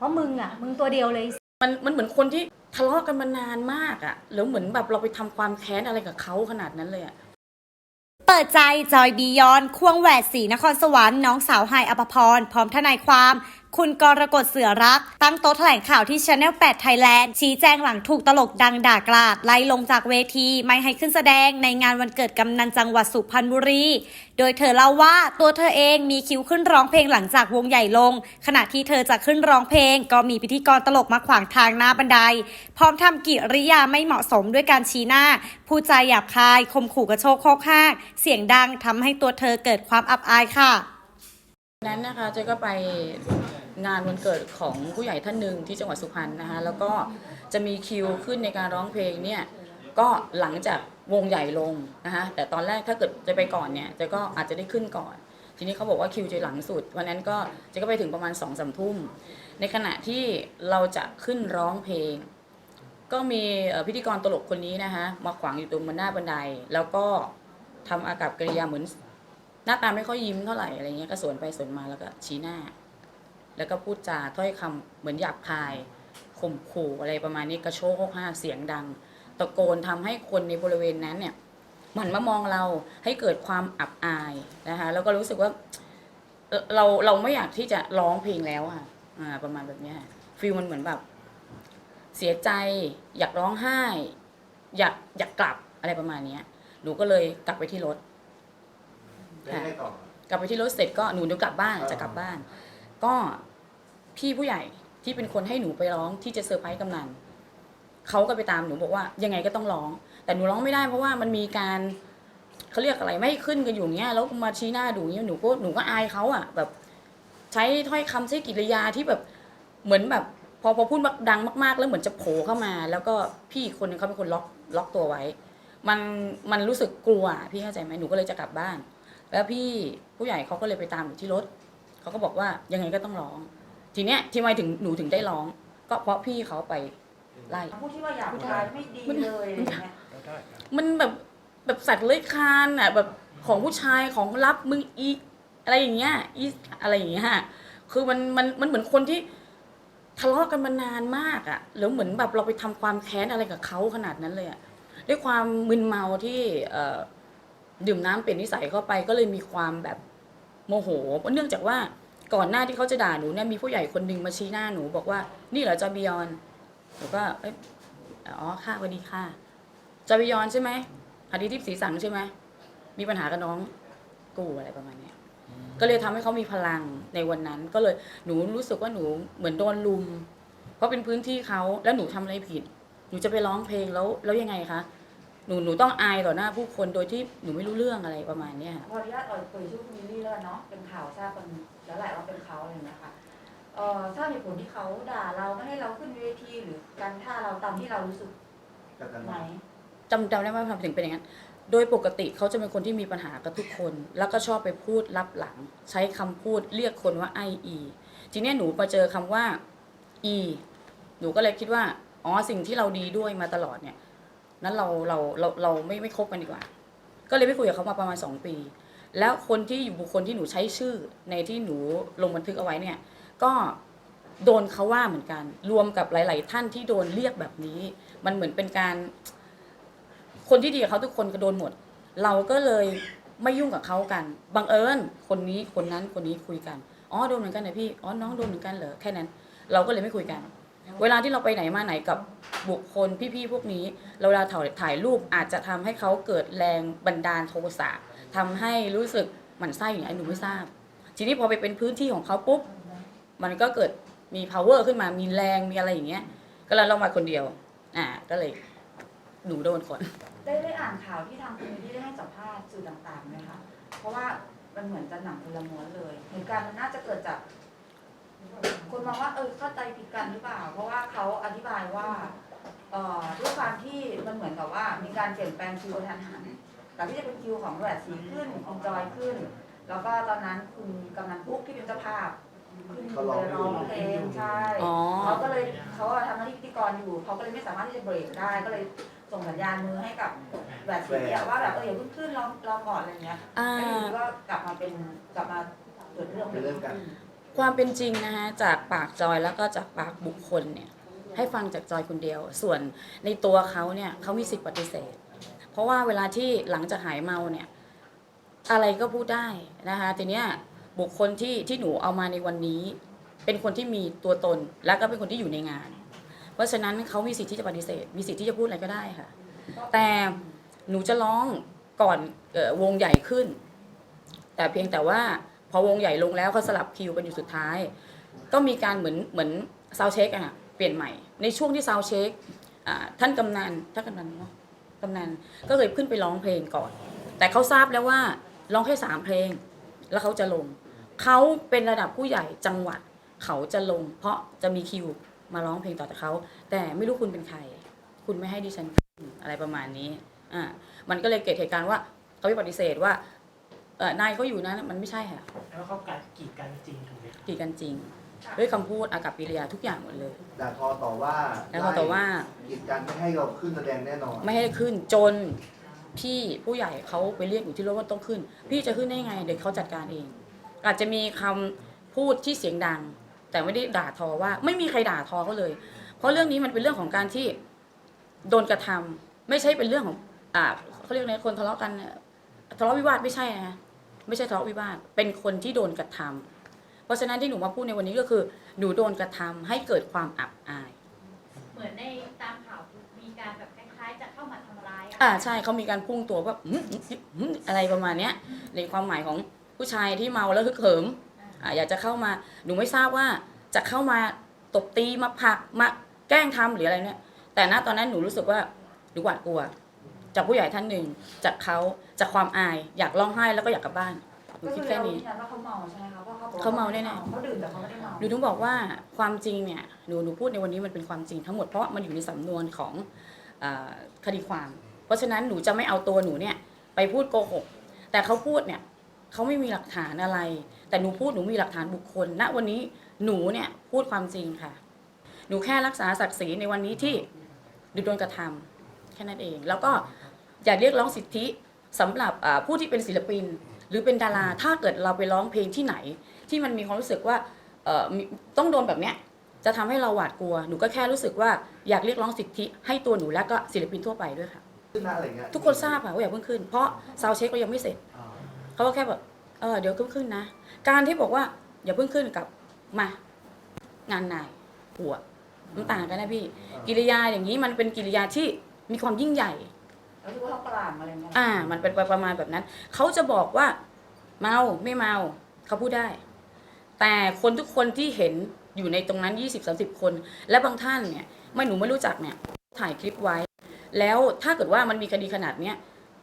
เพราะมึงอะ มึงตัวเดียวเลย มันมันเหมือนคนที่ทะเลาะกันมานานมากอะแล้วเหมือนแบบเราไปทำความแค้นอะไรกับเขาขนาดนั้นเลยอะเปิดใจจอยบียอน ควงแหวดสีนครสวรรค์น้องสาวไฮายอภพร พร้อมทนายความ คุณกรกฎเสือรัก ตั้งโต๊ะแถลงข่าวที่ Channel 8 Thailand ชี้แจงหลังถูกตลกดังด่ากลาด ไล่ลงจากเวทีไม่ให้ขึ้นแสดงในงานวันเกิดกำนันจังหวัดสุพรรณบุรี โดยเธอเล่าว่าตัวเธอเองมีคิวขึ้นร้องเพลงหลังจากวงใหญ่ลง ขณะที่เธอจะขึ้นร้องเพลง ก็มีพิธีกรตลกมาขวางทางหน้าบันได พร้อมทำกิริยาไม่เหมาะสมด้วยการชี้หน้าพูดจาหยาบคายข่มขู่กระโชกโคกห้ากเสียงดังทำให้ตัวเธอเกิดความอับอายค่ะนั้นนะคะเจ๊ก็ไป งานวันเกิดของผู้ใหญ่ท่านหนึ่งที่จังหวัดสุพรรณนะคะแล้วก็จะมีคิวขึ้นในการร้องเพลงเนี่ยก็หลังจากวงใหญ่ลงนะคะแต่ตอนแรกถ้าเกิดจะไปก่อนเนี่ยจ๊ก็อาจจะได้ขึ้นก่อน ทีนี้เขาบอกว่าคิวจะหลังสุดวันนั้นก็จ๊ก็ไปถึงประมาณสองสามทุ่ม ในขณะที่เราจะขึ้นร้องเพลง ก็มีพิธีกรตลกคนนี้นะคะมาขวางอยู่ตรงบนหน้าบันได แล้วก็ทำอากับกิริยาเหมือนหน้าตาไม่ค่อยยิ้มเท่าไหร่อะไรเงี้ยก็สวนไปสวนมาแล้วก็ชี้หน้า แล้วก็พูดจาถ้อยคำเหมือนหยาบคายข่มขู่อะไรประมาณนี้กระโชกโคกห้ากเสียงดัง ตะโกนทำให้คนในบริเวณนั้นเนี่ยหมันมามองเราให้เกิดความอับอายนะคะแล้วก็รู้สึกว่าเอ่อเราเราไม่อยากที่จะร้องเพลงแล้วอะอ่าประมาณแบบเนี้ยฟีลมันเหมือนแบบ เสียใจ อยากร้องไห้ อยากอยากกลับอะไรประมาณเนี้ยหนูก็เลยกลับไปที่รถได้ไงต่อกลับไปที่รถเสร็จก็หนูเดี๋ยวกลับบ้านอ่าจะกลับบ้าน ก็พี่ผู้ใหญ่ที่เป็นคนให้หนูไปร้องที่จะเซอร์ไพรส์กำนันเขาก็ไปตามหนูบอกว่ายังไงก็ต้องร้อง แต่หนูร้องไม่ได้เพราะว่ามันมีการเขาเรียกอะไรไม่ขึ้นกันอยู่เงี้ยแล้วมาชี้หน้าดูเงี้ยหนูก็หนูก็อายเขาอะ แบบ ใช้ถ้อยคำใช้กิริยาที่แบบเหมือนแบบ พอพอพูดดังมาก ๆ แล้วเหมือนจะโผล่เข้ามา แล้วก็พี่คนนึงเขาเป็นคนล็อกล็อกตัวไว้ มันมันรู้สึกกลัวพี่เข้าใจไหมหนูก็เลยจะกลับบ้าน แล้วพี่ผู้ใหญ่เขาก็เลยไปตามหนูที่รถ เขาก็บอกว่ายังไงก็ต้องร้อง ทีเนี้ยที่ไม่ถึงหนูถึงได้ร้อง ก็เพราะพี่เขาไปไล่ พูดที่ว่าหยาบคายไม่ดีเลยอะไรอย่างเงี้ยมันแบบแบบสัตว์เลื้อยคลานอะแบบของผู้ชายของลับมึงอีอะไรอย่างเงี้ยอีอะไรอย่างเงี้ยคือมันมันมันเหมือนคนที่ทะเลาะกันมานานมากอะแล้วเหมือนแบบเราไปทำความแค้นอะไรกับเขาขนาดนั้นเลยอะด้วยความมึนเมาที่เอ่อดื่มน้ำเป็นนิสัยเข้าไปก็เลยมีความแบบ โมโหเนื่องจากว่าก่อนหน้าที่เขาจะด่าหนูเนี่ยมีผู้ใหญ่คนหนึ่งมาชี้หน้าหนู บอกว่านี่เหรอจอบิยอนหนูก็เอ้ยอ๋อค่ะวัสดีค่ะจอบิยอนใช่ไหมอดีทิพสีสังใช่ไหมมีปัญหากับน้องกูอะไรประมาณนี้ก็เลยทำให้เขามีพลังในวันนั้น ก็เลยหนูรู้สึกว่าหนูเหมือนโดนลุม เพราะเป็นพื้นที่เขาแล้วหนูทำอะไรผิด หนูจะไปร้องเพลงแล้วแล้วยังไงคะ หนูหนูต้องอายต่อหน้าผู้คนโดยที่หนูไม่รู้เรื่องอะไรประมาณเนี้ยค่ะ ขออนุญาตเอ่ยเผยชื่อคุณลิลลี่แล้วกันเนาะเป็นข่าวทราบกันแล้วแหละว่าเป็นเขาอะไรอย่างเงี้ยค่ะเอ่อทราบเหตุผลที่เขาด่าเราไม่ให้เราขึ้นเวทีหรือการท่าเราตามที่เรารู้สึกจากกันไหมจำจำได้ว่าทำถึงเป็นอย่างนั้น โดยปกติเขาจะเป็นคนที่มีปัญหากับทุกคน แล้วก็ชอบไปพูดลับหลัง ใช้คำพูดเรียกคนว่าไออี ทีเนี้ยหนูมาเจอคำว่าอี หนูก็เลยคิดว่า อ๋อ สิ่งที่เราดีด้วยมาตลอดเนี่ย นั้นเราเราเราเราไม่ไม่คบกันดีกว่า ก็เลยไม่คุยกับเขามาประมาณสองปี แล้วคนที่อยู่บุคคลที่หนูใช้ชื่อในที่หนูลงบันทึกเอาไว้เนี่ย ก็โดนเขาว่าเหมือนกัน รวมกับหลาย ๆ ท่านที่โดนเรียกแบบนี้ มันเหมือนเป็นการ คนที่ดีกับเขาทุกคนก็โดนหมด เราก็เลยไม่ยุ่งกับเขากันบังเอิญคนนี้คนนั้นคนนี้คุยกันอ๋อโดนเหมือนกันนะพี่อ๋อน้องโดนเหมือนกันเหรอแค่นั้น เราก็เลยไม่คุยกัน เวลาที่เราไปไหนมาไหนกับบุคคลพี่ๆพวกนี้เราเวลาถ่ายถ่ายรูปอาจจะทำให้เขาเกิดแรงบันดาลโทสะทำให้รู้สึกหมั่นไส้อย่างนี้หนูไม่ทราบ ทีนี้พอไปเป็นพื้นที่ของเขาปุ๊บมันก็เกิดมี power ขึ้นมามีแรงมีอะไรอย่างเงี้ย ก็เลยเรามาคนเดียว อ่า ก็เลยหนูโดนก่อนได้ได้อ่านข่าวที่ทางคุณลิลลี่ได้ให้สัมภาษณ์สื่อต่างๆไหมคะเพราะว่ามันเหมือนจะหนังคนละม้วนเลยเหตุการณ์มันน่าจะเกิดจาก คนมองว่าเออเข้าใจผิดกันหรือเปล่า เพราะว่าเขาอธิบายว่าเอ่อด้วยความที่มันเหมือนกับว่า มีการเปลี่ยนแปลงคิวกระทันหันแต่ที่จะเป็นคิวของแหวนสีขึ้นคุณจอยขึ้น แล้วก็ตอนนั้นคุณกำนันปุ๊กที่เป็นเจ้าภาพขึ้นเขาไปร้องร้องเพลงใช่อ๋อ เขาก็เลยเขาอะทำหน้าที่พิธีกรอยู่เขาก็เลยไม่สามารถที่จะเบรกได้ก็เลยส่งสัญญาณมือให้กับแหวนสีอะว่าแบบเอออย่าเพิ่งขึ้นรอรอก่อนอะไรอย่างเงี้ยอ่า แล้วอยู่ดีก็กลับมาเป็นกลับมาเกิดเรื่องเป็นเรื่องกัน ความเป็นจริงนะคะจากปากจอยแล้วก็จากปากบุคคลเนี่ยให้ฟังจากจอยคนเดียว ส่วนในตัวเขาเนี่ยเขามีสิทธิ์ปฏิเสธ เพราะว่าเวลาที่หลังจากหายเมาเนี่ยอะไรก็พูดได้นะคะทีเนี้ยบุคคลที่ที่หนูเอามาในวันนี้ เป็นคนที่มีตัวตนและก็เป็นคนที่อยู่ในงาน เพราะฉะนั้นเขามีสิทธิ์ที่จะปฏิเสธ มีสิทธิ์ที่จะพูดอะไรก็ได้ค่ะ แต่หนูจะร้องก่อนออวงใหญ่ขึ้น แต่เพียงแต่ว่า พอวงใหญ่ลงแล้วเขาสลับคิวกันอยู่สุดท้าย ก็มีการเหมือนเหมือนซาวเช็คอะค่ะเปลี่ยนใหม่ ในช่วงที่ซาวเช็คท่านกำนันท่านกำนันเนาะกำนันก็เลยขึ้นไปร้องเพลงก่อน แต่เขาทราบแล้วว่าร้องแค่สามเพลง แล้วเขาจะลง เขาเป็นระดับผู้ใหญ่จังหวัด เขาจะลง เพราะจะมีคิวมาร้องเพลงต่อจากเขา แต่ไม่รู้คุณเป็นใคร คุณไม่ให้ดิฉันขึ้นอะไรประมาณนี้อ่ามันก็เลยเกิดเหตุการณ์ว่าเขาไปปฏิเสธว่า เออนายเขาอยู่นะมันไม่ใช่ค่ะแล้วเขาการกีดกันจริงถูกไหมครับกีดกันจริง ด้วยคำพูดอากับกิริยาทุกอย่างหมดเลย ด่าทอต่อว่าแล้วเขาต่อว่ากีดกันไม่ให้เราขึ้นแสดงแน่นอนไม่ให้ขึ้นจนพี่ผู้ใหญ่เขาไปเรียกอยู่ที่รถว่าต้องขึ้น พี่จะขึ้นได้ไงเดี๋ยวเขาจัดการเอง อาจจะมีคำพูดที่เสียงดัง แต่ไม่ได้ด่าทอว่า ไม่มีใครด่าทอเขาเลย เพราะเรื่องนี้มันเป็นเรื่องของการที่โดนกระทำไม่ใช่เป็นเรื่องของอ่าเขาเรียกไงคนทะเลาะกันเนี่ยทะเลาะวิวาทไม่ใช่นะ ไม่ใช่ทะเลาะวิวาทเป็นคนที่โดนกระทำเพราะฉะนั้นที่หนูมาพูดในวันนี้ก็คือ หนูโดนกระทำให้เกิดความอับอาย เหมือนในตามข่าวมีการแบบคล้ายๆ จะเข้ามาทำร้ายะอ่าใช่เขามีการพุ่งตัวว่าอื้อหือหืออะไรประมาณเนี้ยในความหมายของผู้ชายที่เมาแล้วฮึกเหิมอ่าอยากจะเข้ามาหนูไม่ทราบว่าจะเข้ามาตบตีมาผลักมาแกล้งทำหรืออะไรเนี่ย แต่ณตอนนั้นหนูรู้สึกว่าหนูหวาดกลัว จากผู้ใหญ่ท่านหนึ่ง จากเขาจากความอาย อยากร้องไห้แล้วก็อยากกลับบ้านหนูก็คิคืดอแค่เรานี้ยืนยันว่าเขาเมาใช่ไหมคะเพราะเขาบอกว่เขาเมาแน่ๆ เขาดื่มแต่เขาไม่ได้เมาหนูถึงบอกว่าความจริงเนี่ยหนูหนูพูดในวันนี้มันเป็นความจริงทั้งหมดเพราะมันอยู่ในสำนวนของเออคดีความ เพราะฉะนั้นหนูจะไม่เอาตัวหนูเนี่ยไปพูดโกหก แต่เขาพูดเนี่ยเขาไม่มีหลักฐานอะไร แต่หนูพูดหนูมีหลักฐานบุคคลณวันนี้หนูเนี่ยพูดความจริงค่ะ หนูแค่รักษาศักดิ์ศรีในวันนี้ที่หนูโดนกระทำแค่นั้นเอง แล้วก็ อย่าเรียกร้องสิทธิสำหรับอ่าผู้ที่เป็นศิลปิน หรือเป็นดาราถ้าเกิดเราไปร้องเพลงที่ไหน ที่มันมีความรู้สึกว่าเอ่อมีต้องโดนแบบเนี้ยจะทำให้เราหวาดกลัว หนูก็แค่รู้สึกว่าอยากเรียกร้องสิทธิให้ตัวหนูและก็ศิลปินทั่วไปด้วยค่ะขึ้นหน้าอะไรเงี้ยทุกคนทราบค่ะว่าอย่าเพิ่งขึ้น เพราะซาวเช็คก็ยังไม่เสร็จอ่าเขาก็แค่แบบเออเดี๋ยวขึ้นขึ้นนะ การที่บอกว่าอย่าเพิ่งขึ้นกับมางานนายหัวมันต่างกันนะพี่ กิริยาอย่างนี้มันเป็นกิริยาที่มีความยิ่งใหญ่ แล้วที่ว่าเขากลางอะไรเงี้ยอ่า มันเป็นประมาณแบบนั้น เขาจะบอกว่า เมาไม่เมา เขาพูดได้ แต่คนทุกคนที่เห็นอยู่ในตรงนั้น 20-30 คน และบางท่านเนี่ย ไม่หนูไม่รู้จักเนี่ย ถ่ายคลิปไว้ แล้วถ้าเกิดว่ามันมีคดีขนาดเนี้ย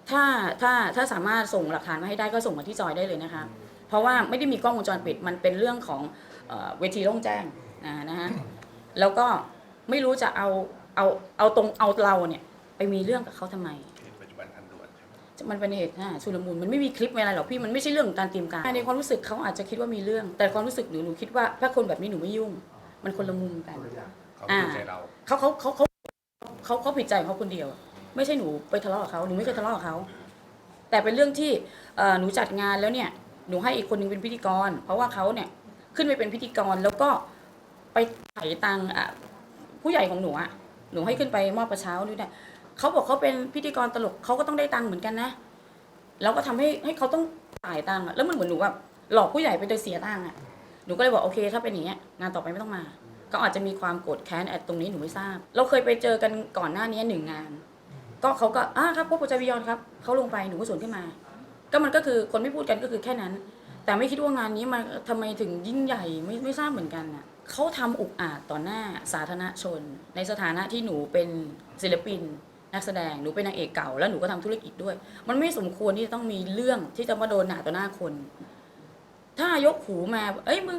ถ้าถ้าถ้าสามารถส่งหลักฐานมาให้ได้ก็ส่งมาที่จอยได้เลยนะคะ เพราะว่าไม่ได้มีกล้องวงจรปิดมันเป็นเรื่องของเอเวทีโล่งแจ้งอ่านะฮะแล้วก็ไม่รู้จะเอาเอาเอาตรงเอาเราเนี่ย ไปมีเรื่องกับเขาทำไม เหตุปัจจุบันทันด่วนใช่ไหมมันเป็นเหตุอ่าชุลมุนมันไม่มีคลิปไม่อะไรหรอกพี่มันไม่ใช่เรื่องของการเตรียมการในความรู้สึกเขาอาจจะคิดว่ามีเรื่อง แต่ความรู้สึกหนูหนูคิดว่าถ้าคนแบบนี้หนูไม่ยุ่ง มันคนละมุมกันคนละอย่างเขาอ่าพูดใจเรา เขาเขาเขาเขาเขาเขาผิดใจของเขาคนเดียว ไม่ใช่หนูไปทะเลาะกับเขาหนูไม่เคยทะเลาะกับเขาแต่เป็นเรื่องที่เอ่อหนูจัดงานแล้วเนี่ยหนูให้อีกคนหนึงเป็นพิธีกร เพราะว่าเขาเนี่ยขึ้นไปเป็นพิธีกรแล้วก็ไปไถ่ตังค์อะผู้ใหญ่ของหนูอะหนูให้ขึ้นไปมอบกระเช้าด้วยเนี่ย เขาบอกเขาเป็นพิธีกรตลกเขาก็ต้องได้ตังค์เหมือนกันนะแล้วก็ทำให้ให้เขาต้องจ่ายตังค์อะแล้วมันเหมือนหนูแบบหลอกผู้ใหญ่ไปโดยเสียตังค์อะหนูก็เลยบอกโอเคถ้าเป็นอย่างเงี้ยงานต่อไปไม่ต้องมา ก็อาจจะมีความโกรธแค้นแอดตรงนี้หนูไม่ทราบ เราเคยไปเจอกันก่อนหน้านี้หนึ่งงาน ก็เขาก็อ่าครับพบปัจวิยอนครับเขาลงไปหนูก็สวนขึ้นมา ก็มันก็คือคนไม่พูดกันก็คือแค่นั้น แต่ไม่คิดว่างานนี้มันทำไมถึงยิ่งใหญ่ไม่ไม่ทราบเหมือนกันน่ะเขาทำอุกอาจต่อหน้าสาธารณชน ในสถานะที่หนูเป็นศิลปิน นักแสดงหนูเป็นนางเอกเก่า แล้วหนูก็ทำธุรกิจด้วย มันไม่สมควรที่จะต้องมีเรื่องที่จะมาโดนหนาต่อหน้าคน ถ้ายกหูมา เอ้ยมึง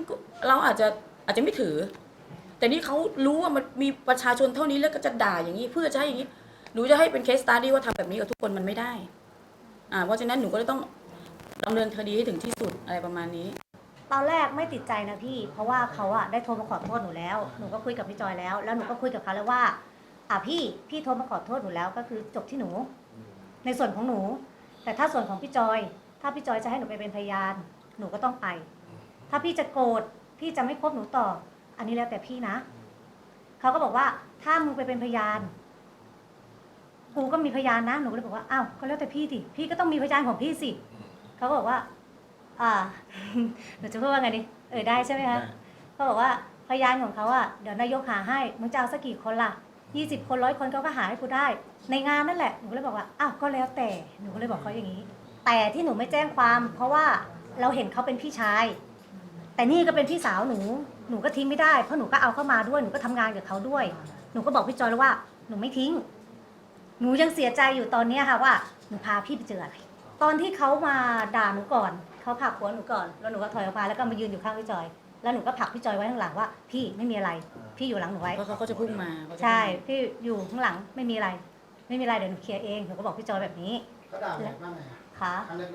เราอาจจะอาจจะไม่ถือ แต่นี่เขารู้ว่ามันมีประชาชนเท่านี้แล้วก็จะด่าอย่างนี้เพื่อจะให้อย่างนี้หนูจะให้เป็นเคสตาดี้ว่าทำแบบนี้กับทุกคนมันไม่ได้ อ่าเพราะฉะนั้นหนูก็เลยต้องดำเนินคดีให้ถึงที่สุดอะไรประมาณนี้ ตอนแรกไม่ติดใจนะพี่ เพราะว่าเขาอะได้โทรมาขอโทษหนูแล้ว หนูก็คุยกับพี่จอยแล้ว แล้วหนูก็คุยกับเขาแล้วว่า อะพี่พี่โทรมาขอโทษหนูแล้วก็คือจบที่หนู ในส่วนของหนู แต่ถ้าส่วนของพี่จอย ถ้าพี่จอยจะให้หนูไปเป็นพยาน หนูก็ต้องไป ถ้าพี่จะโกรธพี่จะไม่คบหนูต่อ อันนี้แล้วแต่พี่นะเขาก็บอกว่าถ้ามึงไปเป็นพยานกูก็มีพยานนะหนูก็เลยบอกว่าอ้าวก็แล้วแต่พี่ดิพี่ก็ต้องมีพยานของพี่สิเขาก็บอกว่า อ่าหนูจะพูดว่าไงดิเออได้ใช่ไหมคะเขาบอกว่าพยานของเขาอะเดี๋ยวนายกหาให้มึงจะเอาสักกี่คนล่ะ ยี่สิบคนร้อยคนเขาก็หาให้กูได้ ในงานนั่นแหละหนูก็เลยบอกว่าอ้าวก็แล้วแต่หนูก็เลยบอกเขาอย่างนี้ แต่ที่หนูไม่แจ้งความ เพราะว่าเราเห็นเขาเป็นพี่ชาย แต่นี่ก็เป็นพี่สาวหนูหนูก็ทิ้งไม่ได้เพราะหนูก็เอาเข้ามาด้วยหนูก็ทำงานกับเขาด้วย หนูก็บอกพี่จอยแล้วว่าหนูไม่ทิ้ง หนูยังเสียใจอยู่ตอนเนี้ยค่ะว่าหนูพาพี่ไปเจออะไร ตอนที่เขามาด่าหนูก่อนเขาผลักหัวหนูก่อน แล้วหนูก็ถอยออกมาแล้วก็มายืนอยู่ข้างพี่จอย แล้วหนูก็ผลักพี่จอยไว้ข้างหลังว่า พี่ไม่มีอะไร พี่อยู่หลังหนูไว้ เพราะเขาก็จะพุ่งมาเขาจะพุ่งมา ใช่พี่อยู่ข้างหลังไม่มีอะไร ไม่มีอะไรเดี๋ยวหนูเคลียร์เองหนูก็บอกพี่จอยแบบนี้ก็ด่าแบบว่าไงค่ะ ครั้งแรก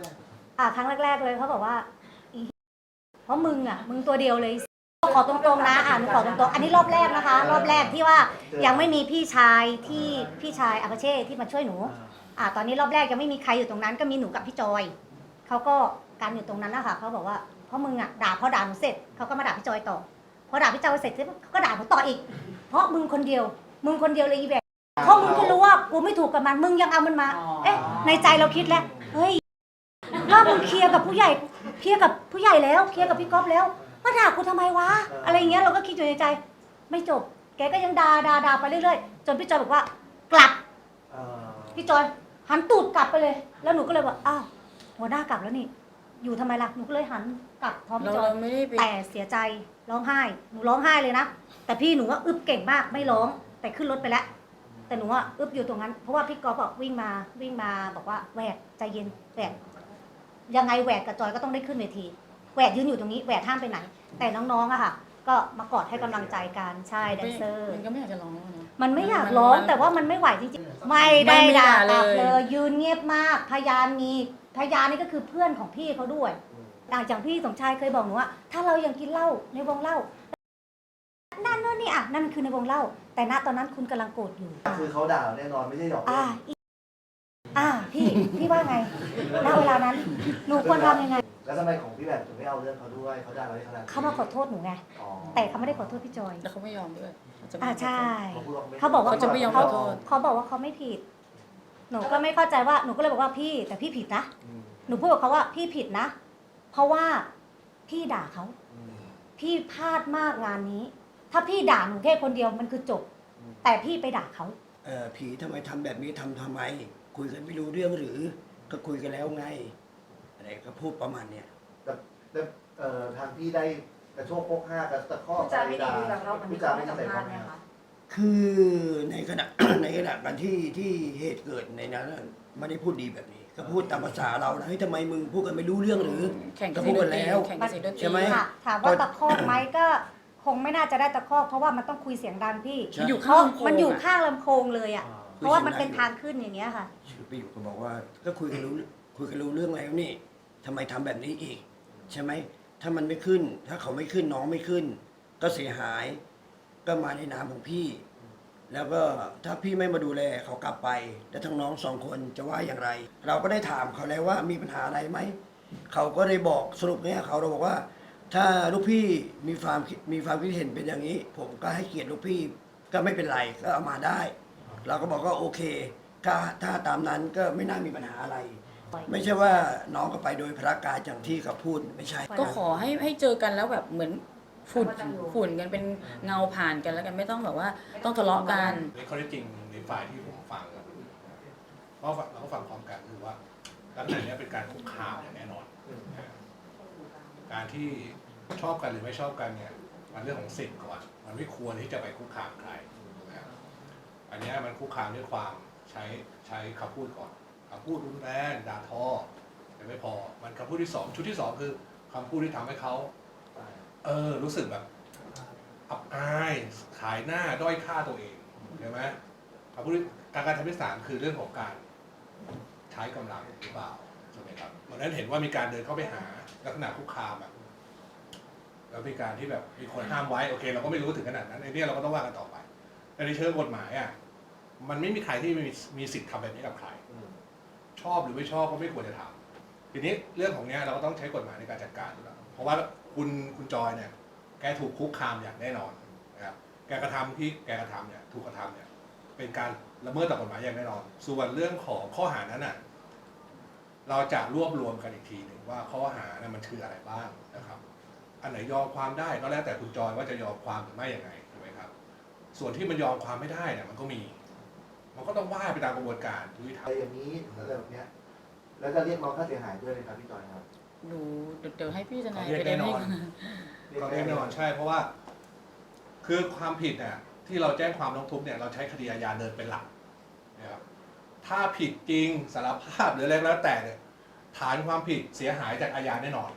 อ่าครั้งแรก ๆ เลยเขาบอกว่าอีเพราะมึงอะ มึงตัวเดียวเลยขอตรงๆนะอ่าหนูขอตรงๆอันนี้รอบแรกนะคะ รอบแรกที่ว่ายังไม่มีพี่ชายที่พี่ชายอาคาเช่ที่มาช่วยหนู อ่า ตอนนี้รอบแรกยังไม่มีใครอยู่ตรงนั้น ก็มีหนูกับพี่จอยเขาก็การอยู่ตรงนั้นนะคะเขาบอกว่าเพ ราะมึงอะด่าพอด่าหนูเสร็จเขาก็มาด่าพี่จอยต่อพอด่าพี่จอยเสร็จเขาก็ด่าหนูต่ออีก เพราะมึงคนเดียว มึงคนเดียวเลยอีแบบเพราะมึงก็รู้ว่ากูไม่ถูกกับมันมึงยังเอามันมา เอ๊ะ ในใจเราคิดแล้วเฮ้ยว่ามึงเคลียร์กับผู้ใหญ่เคลียร์กับผู้ใหญ่แล้วเคลียร์กับพี่ก๊อฟแล้วมาด่ากูทำไมวะอะไรอย่างเงี้ยเราก็คิดอยู่ในใจ ไม่จบ แกก็ยังด่าด่าด่าไปเรื่อยๆจนพี่จอยบอกว่ากลับเอ่อพี่จอยหันตูดกลับไปเลย แล้วหนูก็เลยบอกอ้าวหัวหน้ากลับแล้วนี่ อยู่ทำไมล่ะหนูก็เลยหันกลับพร้อมเราพี่จอยเราไม่ได้ไป แต่เสียใจร้องไห้ หนูร้องไห้เลยนะแต่พี่หนูว่าอึบเก่งมากไม่ร้องแต่ขึ้นรถไปแล้ว แต่หนูว่าอึบอยู่ตรงนั้น เพราะว่าพี่กอล์ฟบอกวิ่งมาวิ่งมาบอกว่าแหวกใจเย็นแหวกยังไงแหวกกับจอยก็ต้องได้ขึ้นเวทีแหวกยืนอยู่ตรงนี้แหวกห้ามไปไหน แต่น้องๆอะค่ะ ก็มากอดให้กำลังใจกันใช่แดนเซอร์ มันก็ไม่อยากจะร้องแล้วนะ มันไม่อยากมันร้องมันแต่ว่ามันไม่ไหวจริงๆ ไม่ได้ไม่ได้ด่าด่ากลับเลยเลยยืนเงียบมาก พยานมี พยานนี่ก็คือเพื่อนของพี่เขาด้วยอะอย่างพี่สมชายเคยบอกหนูว่า ถ้าเรายังกินเหล้าในวงเหล้านั่นนู่นนี่อะนั่นคือในวงเหล้าแต่ณตอนนั้นคุณกำลังโกรธอยู่คือเขาด่าเราแน่นอนไม่ใช่หยอกเล่อ่านอีอ่าพี่พี่ว่าไงณเวลานั้นหนูควรทำยังไง แล้วทำไมของพี่แบบถึงไม่เอาเรื่องเขาด้วยเขาด่าเราได้ขนาดนี้เขามาขอโทษหนูไงอ๋อแต่เขาไม่ได้ขอโทษพี่จอยแล้วเขาไม่ยอมด้วยเขาจะไม่อ่าใช่ เขาพูดว่ไม่เขาบอกว่าเขาจะไม่ยอมขอโทษ เขาบอกว่าเขาไม่ผิด หนูก็ไม่เข้าใจว่าหนูก็เลยบอกว่าพี่แต่พี่ผิดนะอืมหนูพูดกับเขาว่าพี่ผิดนะ เพราะว่าพี่ด่าเขาอืมพี่พลาดมากงานนี้ ถ้าพี่ด่าหนูแค่คนเดียวมันคือจบอืมแต่พี่ไปด่าเขาเออผีทำไมทำแบบนี้ทำทำไม คุยกันไม่รู้เรื่องหรือ ก็คุยกันแล้วไง อะไรก็พูดประมาณเนี้ยแล้วเอ่อทางพี่ได้กระโชกโคกห้ากระตะคอกพูดจาไม่ดีกับเราเหมือนพูดที่จาเขาไม่ให้ดีสัมใส่ภาเขาษณ์ไหมเนี่ยครับค่ะ คือในขณะ ในขณะกันที่ที่เหตุเกิดในนั้นน่ะไม่ได้พูดดีแบบนี้ ก็พูดตามภาษาเรานะเฮ้ยทำไมมึงพูดกันไม่รู้เรื่องหรือแข่งก็กับพูสีดดกันนตรีแล้ว แข่งกับสีดนตรีใช่ไหม ค่ะถามว่าตะคอกไหมก็คงไม่น่าจะได้ตะคอกเพราะว่ามันต้องคุยเสียงดังพี่ ใช่มันอยู่เพข้างราะลำโพงมันอยู่อะข้างลำโพงเลยอะอ่าเพราะว่ามันเป็นทางขึ้นอย่างเงี้ยค่ะชื่อไปอยู่ก็บอกว่าก็คุยกันรู้คุยกันรู้เรื่องแล้วนี่ทำไมทำแบบนี้อีก ใช่ไหมถ้ามันไม่ขึ้น ถ้าเขาไม่ขึ้นน้องไม่ขึ้น ก็เสียหาย ก็มาในนามของพี่ แล้วก็ถ้าพี่ไม่มาดูแลเขากลับไป แล้วทั้งน้องสองคนจะว่าอย่างไร เราก็ได้ถามเขาแล้วว่ามีปัญหาอะไรไหม เขาก็ได้บอกสรุปเนี่ยเขาเราบอกว่า ถ้าลูกพี่มีความมีความคิดเห็นเป็นอย่างนี้ ผมก็ให้เกียรติลูกพี่ก็ไม่เป็นไรก็เอามาได้ เราก็บอกว่าโอเค ถ้าถ้าตามนั้นก็ไม่น่ามีปัญหาอะไร ไม่ใช่ว่าน้องก็ไปโดยพระการอย่างที่เขาพูดไม่ใช่ ก็ขอให้ให้เจอกันแล้วแบบเหมือน ฝุ่นฝุ่นกันเป็นเงาผ่านกันแล้วกันไม่ต้องแบบว่าต้องทะเลาะกันในข้อเท็จจริงในฝ่ายที่ผมฟังอะเพราะเราก็ฟังพร้อมกันคือว่าลักษณะนี้เป็นการคุกคามอย่างแน่นอน การที่ชอบกันหรือไม่ชอบกันเนี่ยมันเรื่องของสิทธิ์ก่อน มันไม่ควรที่จะไปคุกคามใคร อันนี้มันคุกคามด้วยความใช้ใช้คำพูดก่อนคำพูดรุนแรงด่าทอแต่ไม่พอ มันคำพูดที่สองชุดที่สองคือคำพูดที่ทำให้เขา เออ รู้สึกแบบอับอายขายหน้าด้อยค่าตัวเองใช่ไหมคำพูดการการทำที่สามคือเรื่องของการใช้กำลังหรือเปล่าใช่ไหมครับวันนั้นเห็นว่ามีการเดินเข้าไปหาลักษณะคุกคามแบบแล้วมีการที่แบบมีคนห้ามไว้โอเคเราก็ไม่รู้ถึงขนาดนั้นไอ้เนี่ยเราก็ต้องว่ากันต่อไปแต่ในเชิงกฎหมายอะมันไม่มีใครที่มีมีสิทธิ์ทำแบบนี้กับใครชอบหรือไม่ชอบก็ไม่ควรจะทำทีนี้เรื่องของเนี้ยเราก็ต้องใช้กฎหมายในการจัดการอยู่แล้วเพราะว่า คุณคุณจอยเนี่ย แกถูกคุกคามอย่างแน่นอนนะครับแกกระทำที่แกกระทำเนี่ยถูกกระทำเนี่ย เป็นการละเมิดต่อกฎหมายอย่างแน่นอน ส่วนเรื่องของข้อหานั้นน่ะเราจะรวบรวมกันอีกทีหนึ่งว่าข้อหานั้นมันคืออะไรบ้างนะครับ อันไหนยอมความได้ก็แล้วแต่คุณจอยว่าจะยอมความหรือไม่อย่างไรถูกไหมครับ ส่วนที่มันยอมความไม่ได้เนี่ยมันก็มี มันก็ต้องว่าไปตามกระบวนการยุติธรรอะไรมอย่างนี้อะไรแบบเนี้ยแล้วจะเรียกร้องค่าเสียหายด้วยเลยครับพี่จอยครับ หนูเดี๋ยวเดี๋ยวให้พี่ทนายเรียกไปแน่ได้นไหอมนก็แน่นอนใช่เพราะว่า คือความผิดเนี่ยที่เราแจ้งความร้องทุกข์เนี่ยเราใช้คดีอาญาเดินเป็นหลักนะครับถ้าผิดจริงสารภาพหรืออะไรก็แล้วแต่เนี่ยฐานความผิดเสียหายจากอาญาแน่นอน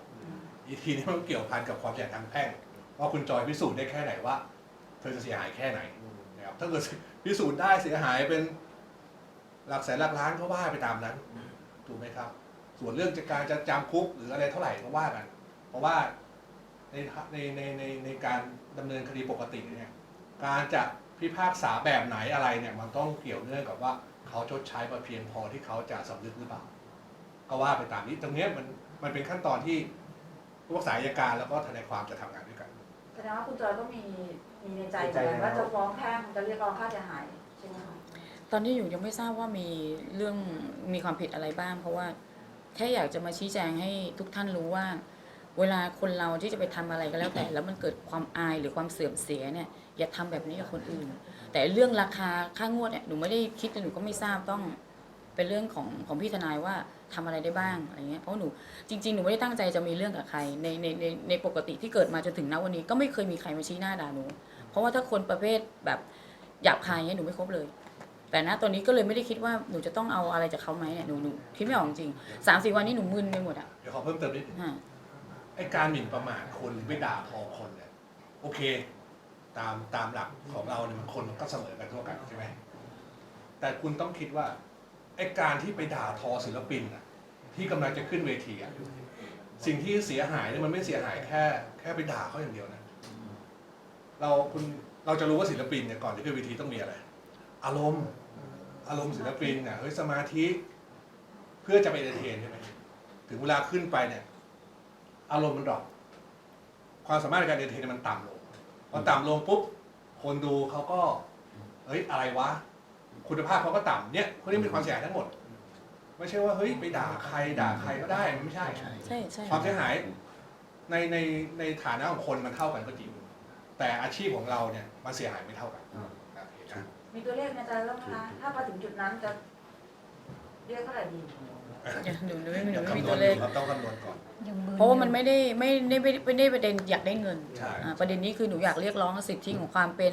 อีกทีนี้มันเกี่ยวพันกับความเสียหายทางแพ่งว่าคุณจอยพิสูจน์ได้แค่ไหนว่าเธอจะเสียหายแค่ไหนนะครับถ้าเกิดพิสูจน์ได้เสียหายเป็นหลักแสนหลักล้านก็ว่าไปตามนั้นถูกไหมครับ ส่วนเรื่องจะการจะจำคุกหรืออะไรเท่าไหร่ก็ว่ากัน เพราะว่าในในในในในการดำเนินคดีปกติเนี่ยการจะพิพากษาแบบไหนอะไรเนี่ยมันต้องเกี่ยวเนื่องกับว่าเขาชดใช้มาเพียงพอที่เขาจะสำนึกหรือเปล่า ก็ว่าไปตามนี้ตรงเนี้ยมันมันเป็นขั้นตอนที่ผู้รักษาอัยการแล้วก็ทนายความจะทำงานด้วยกัน แสดงว่าคุณจอยก็มีมีในใจเหมือนกันว่าจะฟ้องแพ่งจะเรียกร้องค่าเสียหายใช่ไหมคะ ตอนนี้อยู่ยังไม่ทราบว่ามีเรื่องมีความผิดอะไรบ้าง เพราะว่า แค่อยากจะมาชี้แจงให้ทุกท่านรู้ว่า เวลาคนเราที่จะไปทำอะไรก็แล้วแต่ แล้วมันเกิดความอายหรือความเสื่อมเสียเนี่ยอย่าทำแบบนี้กับคนอื่น แต่เรื่องราคาค่างวดเนี่ยหนูไม่ได้คิดและหนูก็ไม่ทราบต้องเป็นเรื่องของของพี่ทนายว่าทำอะไรได้บ้างอะไรเงี้ยเพราะหนูจริงๆหนูไม่ได้ตั้งใจจะมีเรื่องกับใครในในในในปกติที่เกิดมาจนถึงณวันนี้ก็ไม่เคยมีใครมาชี้หน้าด่าหนู เพราะว่าถ้าคนประเภทแบบหยาบคายเงี้ยหนูไม่คบเลย แต่ณตอนนี้ก็เลยไม่ได้คิดว่าหนูจะต้องเอาอะไรจากเขาไหมเนี่ยหนูหนูคิดไม่ออกจริงสามสี่วันนี้หนูมึนไปหมดอะเดี๋ยวขอเพิ่มเติมนิดนึงฮะไอการหมิ่นประมาทคนหรือไปด่าทอคนเนี่ยโอเค ตามตามหลักของเราเนี่ยมันคนมันก็เสมอกันทั่วกันใช่ไหมแต่คุณต้องคิดว่าไอการที่ไปด่าทอศิลปินอะที่กำลังจะขึ้นเวทีอะสิ่งที่เสียหายเนี่ยมันไม่เสียหายแค่ แค่ไปด่าเขาอย่างเดียวนะ เราคุณเราจะรู้ว่าศิลปินเนี่ยก่อนจะขึ้นเวทีต้องมีอะไร อารมณ์ อารมณ์ศิลปินเนี่ยเฮ้ยสมาธิ เพื่อจะไปเอนเตอร์เทนใช่ไหมถึงเวลาขึ้นไปเนี่ย อารมณ์มันดรอปความสามารถในการเอนเตอร์เทนมันต่ำลงพอต่ำลงปุ๊บคนดูเขาก็ เฮ้ยอะไรวะ คุณภาพเขาก็ต่ำเนี่ยพวกนี้เป็นความเสียหายทั้งหมด ไม่ใช่ว่าเฮ้ยไปด่าใครด่าใครก็ได้มันไม่ใช่ ใช่ใช่ความเสียหายในในในฐานะของคนมันเท่ากันก็จริงแต่อาชีพของเราเนี่ยมันเสียหายไม่เท่ากันนะ มีตัวเลขในใจแล้วไหมคะ ถ้ามาถึงจุดนั้นจะเรียกเท่าไหร่ดีหนูหนูไม่หนูเดี๋ยวไม่มีคำนตัววณเลข ครับต้องคำนวณก่อน ยังมือเพราะว่ามันไม่ได้ไม่ได้ไม่ได้ไม่ได้ประเด็นอยากได้เงินใช่ อ่าประเด็นนี้คือหนูอยากเรียกร้องสิทธิของความเป็น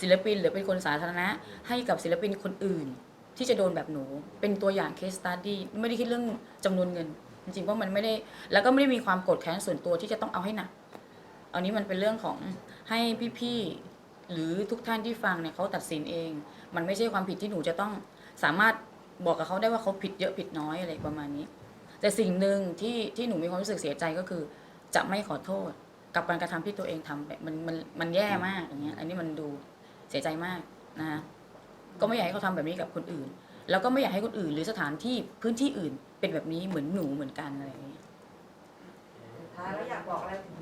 ศิลปิน หรือเป็นคนสาธารณะ ให้กับศิลปินคนอื่น ที่จะโดนแบบหนูเป็นตัวอย่างเคสตัดดี้ไม่ได้คิดเรื่องจำนวนเงิน จริงๆเพราะมันไม่ได้แล้วก็ไม่ได้มีความโกรธแค้นส่วนตัวที่จะต้องเอาให้หนักอันนี้มันเป็นเรื่องของให้พี่ๆ หรือทุกท่านที่ฟังเนี่ยเขาตัดสินเอง มันไม่ใช่ความผิดที่หนูจะต้องสามารถบอกกับเขาได้ว่าเขาผิดเยอะผิดน้อยอะไรประมาณนี้ แต่สิ่งหนึ่งที่ที่หนูมีความรู้สึกเสียใจก็คือ จะไม่ขอโทษกับการกระทำที่ตัวเองทำแบบมันมันมันแย่มากอย่างเงี้ย อันนี้มันดูเสียใจมากนะคะก็ไม่อยากให้เขาทำแบบนี้กับคนอื่น แล้วก็ไม่อยากให้คนอื่น หรือสถานที่พื้นที่อื่นเป็นแบบนี้เหมือนหนูเหมือนกันอะไรอย่างเงี้ยท้ายแล้วอยากบอกอะไรถึง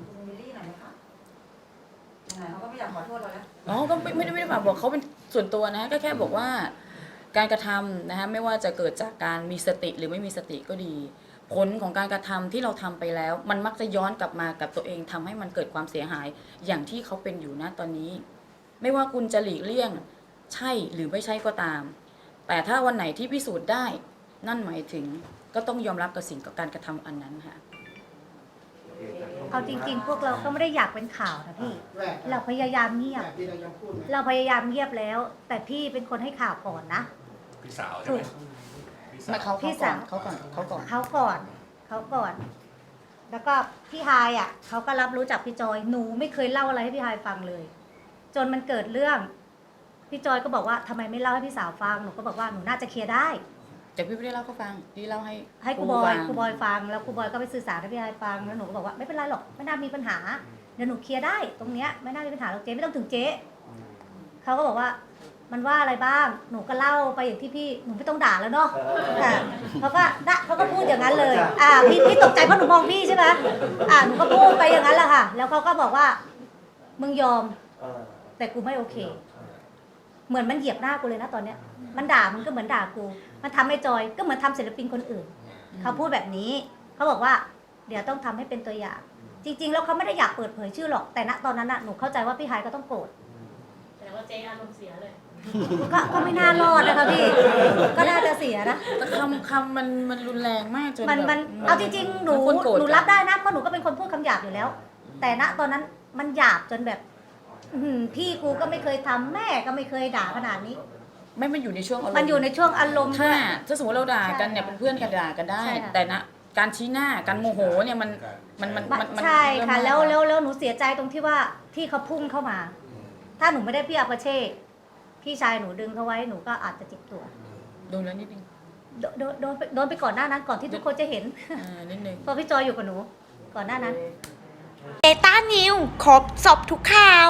เขาก็ไม่อยากขอโทษเราแล้วอ๋อก็ไม่ไม่ได้ไม่ได้ฝากบอกเขาเป็นส่วนตัวนะก็แค่บอกว่า การกระทำนะคะไม่ว่าจะเกิดจากการมีสติหรือไม่มีสติก็ดี ผลของการกระทำที่เราทำไปแล้ว มันมักจะย้อนกลับมากับตัวเองทำให้มันเกิดความเสียหายอย่างที่เขาเป็นอยู่นะตอนนี้ ไม่ว่าคุณจะหลีกเลี่ยงใช่หรือไม่ใช่ก็ตาม แต่ถ้าวันไหนที่พิสูจน์ได้ นั่นหมายถึงก็ต้องยอมรับกับสิ่งกับการกระทำอันนั้นค่ะเอาจริงๆ พวกเราก็ไม่ได้อยากเป็นข่าวนะพี่ เราพยายามเงียบที่เรายังพูดนะเราพยายามเงียบแล้ว แต่พี่เป็นคนให้ข่าวก่อนนะ พี่สาวใช่ไหมพี่สาว ไม่เขาพี่เขาก่อนสาวเขาก่อนเขาก่อน เขาก่อนเขาก่อน แล้วก็พี่ฮายอะเขาก็รับรู้จากพี่จอยหนูไม่เคยเล่าอะไรให้พี่ฮายฟังเลย จนมันเกิดเรื่อง พี่จอยก็บอกว่าทำไมไม่เล่าให้พี่สาวฟังหนูก็บอกว่าหนูน่าจะเคลียร์ได้ แต่พี่ไม่ได้เล่าเขาฟังพี่เล่าให้ให้ครูบอยฟังครูบอยฟังแล้วครูบอยก็ไปสื่อสารให้พี่ฮายฟังแล้วหนูก็บอกว่าไม่เป็นไรหรอกไม่น่ามีปัญหาเดี๋ยวหนูเคลียร์ได้ ตรงเนี้ยไม่น่ามีปัญหาหรอกเจ๊ไม่ต้องถึงเจ๊เขาก็บอกว่ามันว่าอะไรบ้าง หนูก็เล่าไปอย่างที่พี่ หนูไม่ต้องด่าแล้วเนาะค่ะเขาก็ด่าเขาก็พูดอย่างนั้นเลย อ่า พี่พี่ตกใจเพราะหนูมองพี่ใช่ไหมอ่า หนูก็พูดไปอย่างนั้นแหละค่ะ แล้วเขาก็บอกว่า มึงยอมเออแต่กูไม่โอเค เหมือนมันเหยียบหน้ากูเลยนะตอนเนี้ย มันด่ามันก็เหมือนด่ากู มันทำให้จอยก็เหมือนทำศิลปินคนอื่น เขาพูดแบบนี้ เขาบอกว่าเดี๋ยวต้องทำให้เป็นตัวอย่าง จริง ๆ แล้วเขาไม่ได้อยากเปิดเผยชื่อหรอกแต่ณตอนนั้นน่ะหนูเข้าใจว่าพี่ไฮายก็ต้องโกรธแสดงว่าเจ๊อารมณ์เสียเลยก็ก็ไม่น่ารอดนะคะพี่ ก็น่าจะเสียนะแต่คำคำมันมันรุนแรงมากจนมันแบบมันเอาจริงๆหนูมัคนโกรธหนูกัรับได้นะเพราะหนูก็เป็นคนพูดคำหยาบอยู่แล้ว แต่ณตอนนั้นมันหยาบจนแบบอื้อหือพี่กูก็ไม่เคยทำแม่ก็ไม่เคยด่าขนาดนี้ ไม่มันอยู่ในช่วงอารมณ์มันอยู่ในช่วงอารมณ์ถ้าด้วย ถ้าสมมติเราด่ากันเนี่ยใช่เป็นเพื่อนกันด่ากันได้ ใช่ค่ะ แต่นะการชี้หน้าการโมโหเนี่ยมันมันมันมันมันใช่ค่ะเริ่มแล้วมากแล้วแล้วหนูเสียใจตรงที่ว่าที่เขาพุ่งเข้ามา ถ้าหนูไม่ได้พี่อาปาเช่พี่ชายหนูดึงเขาไว้หนูก็อาจจะเจิบตัวดูแล้วนิดนึงโดนโดนโดนไปโดนไปก่อนหน้านั้นก่อนที่ทุกคนจะเห็นอ่านิดนึง เพราะพี่จอยอยู่กับหนูก่อนหน้านั้น เดต้านิวครบสอบทุกข่าว